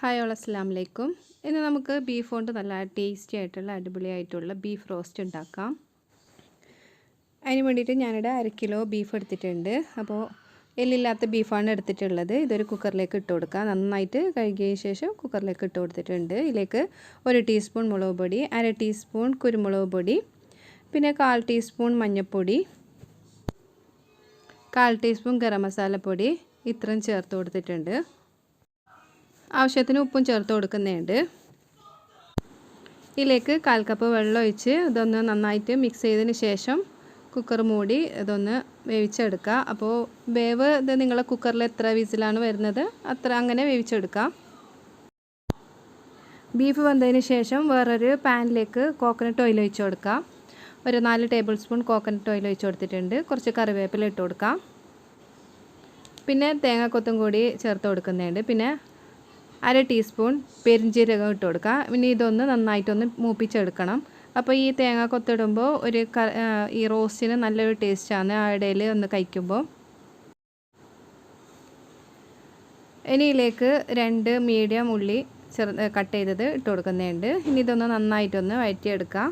Hi all അസ്സാം വലൈക്കും ഇന്ന് നമുക്ക് ബീഫ് കൊണ്ട് നല്ല ടേസ്റ്റി ആയിട്ടുള്ള അടിപൊളിയായിട്ടുള്ള ബീഫ് റോസ്റ്റ് ഉണ്ടാക്കാം. അതിന് വേണ്ടിയിട്ട് ഞാനിവിടെ അര കിലോ ബീഫ് എടുത്തിട്ടുണ്ട്. അപ്പോൾ എല്ലില്ലാത്ത ബീഫാണ് എടുത്തിട്ടുള്ളത്. ഇതൊരു കുക്കറിലേക്ക് ഇട്ട് കൊടുക്കുക നന്നായിട്ട് കഴുകിയ ശേഷം കുക്കറിലേക്ക് ഇട്ട് കൊടുത്തിട്ടുണ്ട്. ഇതിലേക്ക് ഒരു ടീസ്പൂൺ മുളക് പൊടി അര ടീസ്പൂൺ കുരുമുളക് പൊടി പിന്നെ കാൽ ടീസ്പൂൺ മഞ്ഞൾപ്പൊടി കാൽ ടീസ്പൂൺ ഗരം മസാലപ്പൊടി ഇത്രയും ചേർത്ത് കൊടുത്തിട്ടുണ്ട്. ആവശ്യത്തിന് ഉപ്പും ചേർത്ത് കൊടുക്കുന്നുണ്ട് ഇതിലേക്ക് കാൽ കപ്പ് വെള്ളം ഒഴിച്ച് ഇതൊന്ന് നന്നായിട്ട് മിക്സ് ചെയ്തതിന് ശേഷം കുക്കർ മൂടി ഇതൊന്ന് വേവിച്ചെടുക്കുക. അപ്പോൾ വേവ് ഇത് നിങ്ങളെ കുക്കറിൽ എത്ര വിസിലാണ് വരുന്നത്? അത്ര അങ്ങനെ വേവിച്ചെടുക്കുക. ബീഫ് വന്നതിന് ശേഷം വേറൊരു പാനിലേക്ക് കോക്കനട്ട് ഓയിൽ ഒഴിച്ച് കൊടുക്കാം ഒരു നാല് ടേബിൾ സ്പൂൺ കോക്കനട്ട് ഓയിൽ ഒഴിച്ച് കൊടുത്തിട്ടുണ്ട്. കുറച്ച് കറിവേപ്പില ഇട്ട് കൊടുക്കാം പിന്നെ തേങ്ങാക്കൊത്തും കൂടി ചേർത്ത് കൊടുക്കുന്നുണ്ട് പിന്നെ അര ടീസ്പൂൺ പെരിഞ്ജീരകം ഇട്ട് കൊടുക്കുക. പിന്നെ ഇതൊന്ന് നന്നായിട്ടൊന്ന് മൂപ്പിച്ചെടുക്കണം. അപ്പോൾ ഈ തേങ്ങ കൊത്തിടുമ്പോൾ ഒരു ഈ റോസ്റ്റിന് നല്ലൊരു ടേസ്റ്റാണ്. ആ ഇടയിൽ ഒന്ന് കഴിക്കുമ്പോൾ. ഇനിയിലേക്ക് രണ്ട് മീഡിയം ഉള്ളി ചെറു കട്ട് ചെയ്തത് ഇട്ട് കൊടുക്കുന്നുണ്ട്. ഇനി ഇതൊന്ന് നന്നായിട്ടൊന്ന് വഴറ്റിയെടുക്കാം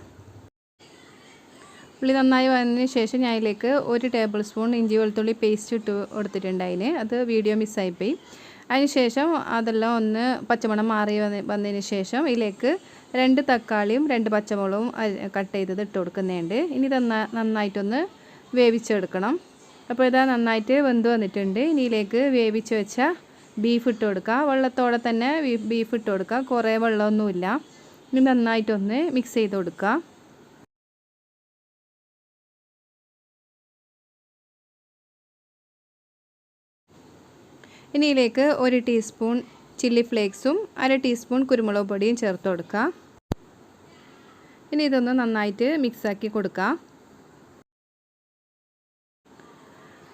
ഉള്ളി നന്നായി വന്നതിന് ശേഷം ഞാൻ അതിലേക്ക് ഒരു ടേബിൾ സ്പൂൺ ഇഞ്ചി വെളുത്തുള്ളി പേസ്റ്റ് ഇട്ട് കൊടുത്തിട്ടുണ്ട് അതിന്. അത് വീഡിയോ മിസ്സായിപ്പോയി. അതിനുശേഷം അതെല്ലാം ഒന്ന് പച്ചമണം മാറി വന്നതിന് ശേഷം ഇതിലേക്ക് രണ്ട് തക്കാളിയും രണ്ട് പച്ചമുളകും കട്ട് ചെയ്തത് ഇട്ട് കൊടുക്കുന്നുണ്ട്. ഇനി ഇത് നന്നായിട്ടൊന്ന് വേവിച്ചെടുക്കണം. അപ്പോൾ ഇതാ നന്നായിട്ട് വെന്ത് വന്നിട്ടുണ്ട്. ഇനി ഇതിലേക്ക് വേവിച്ച് വെച്ച ബീഫ് ഇട്ട് കൊടുക്കുക. വെള്ളത്തോടെ തന്നെ ബീഫ് ഇട്ട് കൊടുക്കുക. കുറേ വെള്ളമൊന്നുമില്ല. ഇനി നന്നായിട്ടൊന്ന് മിക്സ് ചെയ്ത് കൊടുക്കുക. ഇനി ഇതിലേക്ക് ഒരു ടീസ്പൂൺ ചില്ലി ഫ്ലേക്സും അര ടീസ്പൂൺ കുരുമുളക് പൊടിയും ചേർത്ത് കൊടുക്കുക. ഇനി ഇതൊന്ന് നന്നായിട്ട് മിക്സാക്കി കൊടുക്കുക.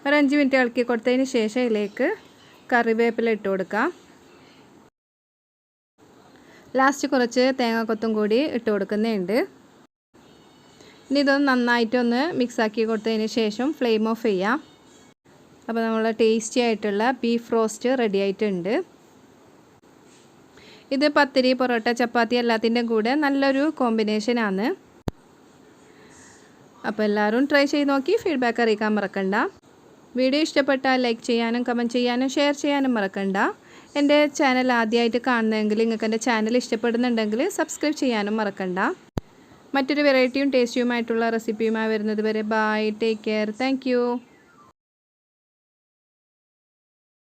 ഒരു അഞ്ച് മിനിറ്റ് ഇളക്കി കൊടുത്തതിന് ശേഷം ഇതിലേക്ക് കറിവേപ്പില ഇട്ട് കൊടുക്കുക. ലാസ്റ്റ് കുറച്ച് തേങ്ങാക്കൊത്തും കൂടി ഇട്ട് കൊടുക്കുന്നുണ്ട്. ഇനി ഇതൊന്ന് നന്നായിട്ടൊന്ന് മിക്സാക്കി കൊടുത്തതിന് ശേഷം ഫ്ലെയിം ഓഫ് ചെയ്യാം അപ്പോൾ നമ്മൾ ടേസ്റ്റി ആയിട്ടുള്ള ബീഫ് റോസ്റ്റ് റെഡി ആയിട്ടുണ്ട്. ഇത് പത്തിരി പൊറോട്ട ചപ്പാത്തി എല്ലാത്തിന്റെ കൂടെ നല്ലൊരു കോമ്പിനേഷനാണ് അപ്പോൾ എല്ലാവരും ട്രൈ ചെയ്ത് നോക്കി ഫീഡ്ബാക്ക് അറിയിക്കാൻ മറക്കണ്ട. വീഡിയോ ഇഷ്ടപ്പെട്ടാൽ ലൈക്ക് ചെയ്യാനും കമന്റ് ചെയ്യാനും ഷെയർ ചെയ്യാനും മറക്കണ്ട. എന്റെ ചാനൽ ആദ്യമായിട്ട് കാണുന്നതെങ്കിൽ നിങ്ങൾക്ക് എന്റെ ചാനൽ ഇഷ്ടപ്പെടുന്നുണ്ടെങ്കിൽ സബ്സ്ക്രൈബ് ചെയ്യാനും മറക്കണ്ട. മറ്റൊരു വെറൈറ്റിയും ടേസ്റ്റിയുമായിട്ടുള്ള റെസിപ്പിയുമായി വരുന്നത് വരെ ബൈ ടേക്ക് കെയർ താങ്ക്